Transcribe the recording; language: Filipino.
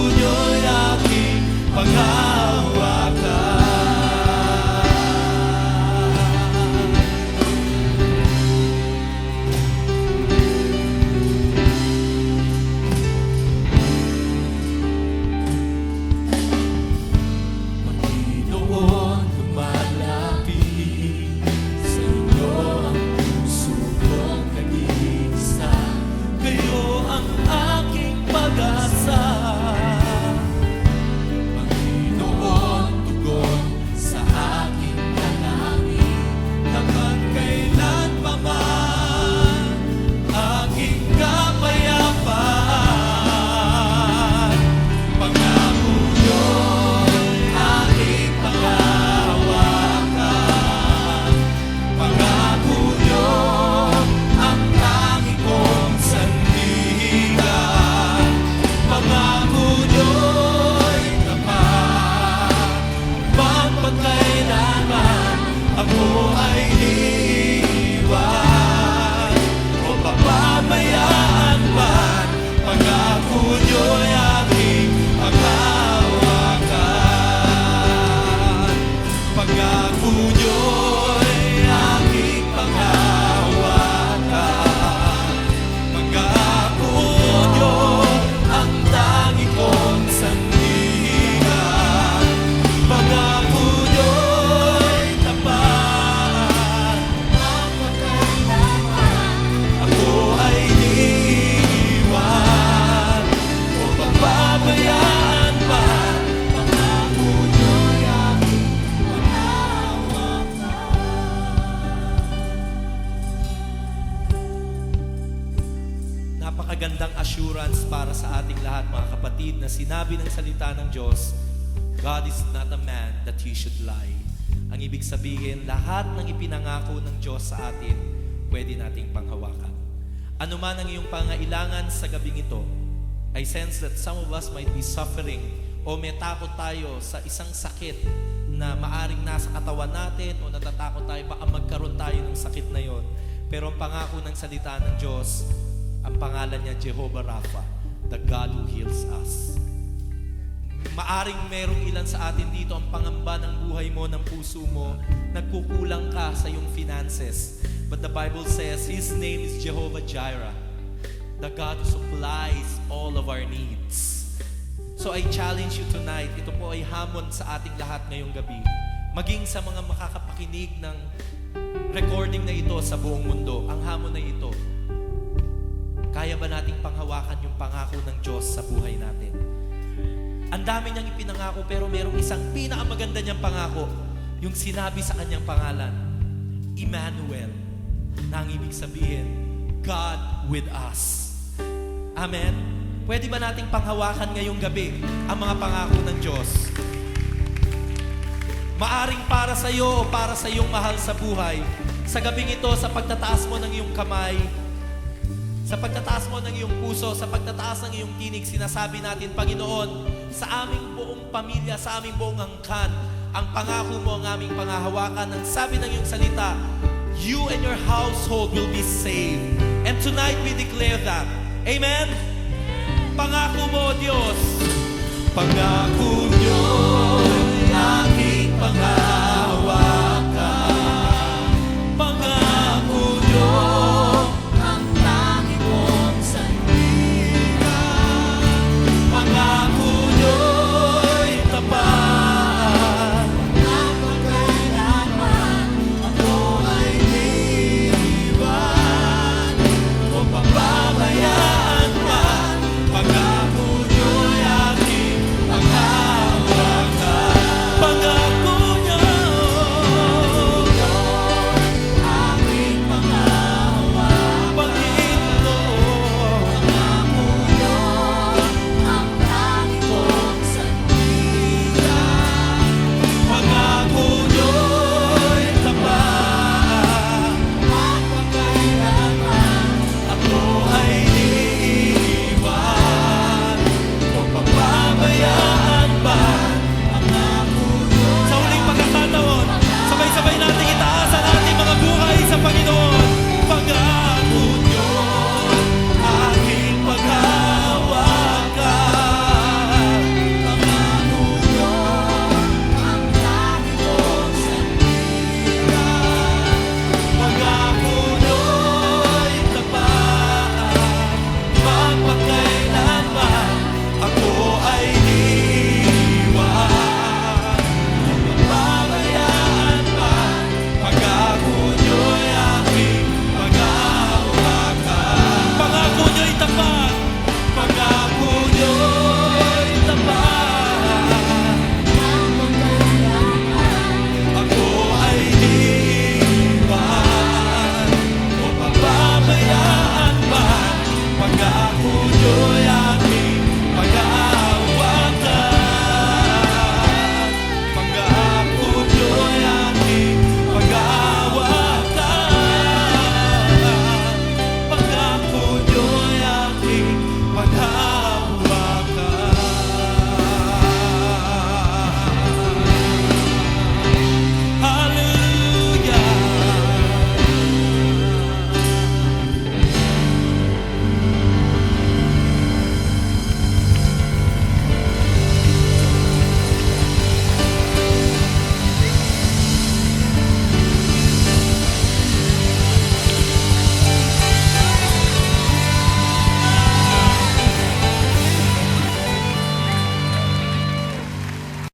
Punyo'y aking pag-awa Napakagandang assurance para sa ating lahat mga kapatid na sinabi ng salita ng Diyos, God is not a man that He should lie. Ang ibig sabihin, lahat ng ipinangako ng Diyos sa atin, pwede nating panghawakan. Ano man ang iyong pangailangan sa gabing ito, I sense that some of us might be suffering o may takot tayo sa isang sakit na maaring nasa katawan natin o natatakot tayo baka magkaroon tayo ng sakit na yon. Pero ang pangako ng salita ng Diyos, ang pangalan niya Jehovah Rapha, the God who heals us. Maaring merong ilan sa atin dito ang pangamba ng buhay mo, ng puso mo, nagkukulang ka sa iyong finances. But the Bible says, His name is Jehovah Jireh, the God who supplies all of our needs. So I challenge you tonight, ito po ay hamon sa ating lahat ngayong gabi. Maging sa mga makakapakinig ng recording na ito sa buong mundo, ang hamon na ito, ba nating panghawakan yung pangako ng Diyos sa buhay natin? Ang dami niyang ipinangako pero merong isang pinakamaganda niyang pangako, yung sinabi sa kanyang pangalan, Emmanuel, na ang ibig sabihin, God with us. Amen? Pwede ba nating panghawakan ngayong gabi ang mga pangako ng Diyos? Maaring para sa iyo o para sa iyong mahal sa buhay, sa gabing ito, sa pagtataas mo ng iyong kamay, sa pagtataas mo ng iyong puso, sa pagtataas ng iyong tinig, sinasabi natin, Panginoon, sa aming buong pamilya, sa aming buong angkan, ang pangako mo ang aming pangahawakan. Ang sabi ng iyong salita, you and your household will be saved. And tonight we declare that. Amen? Pangako mo, Diyos. Pangako niyo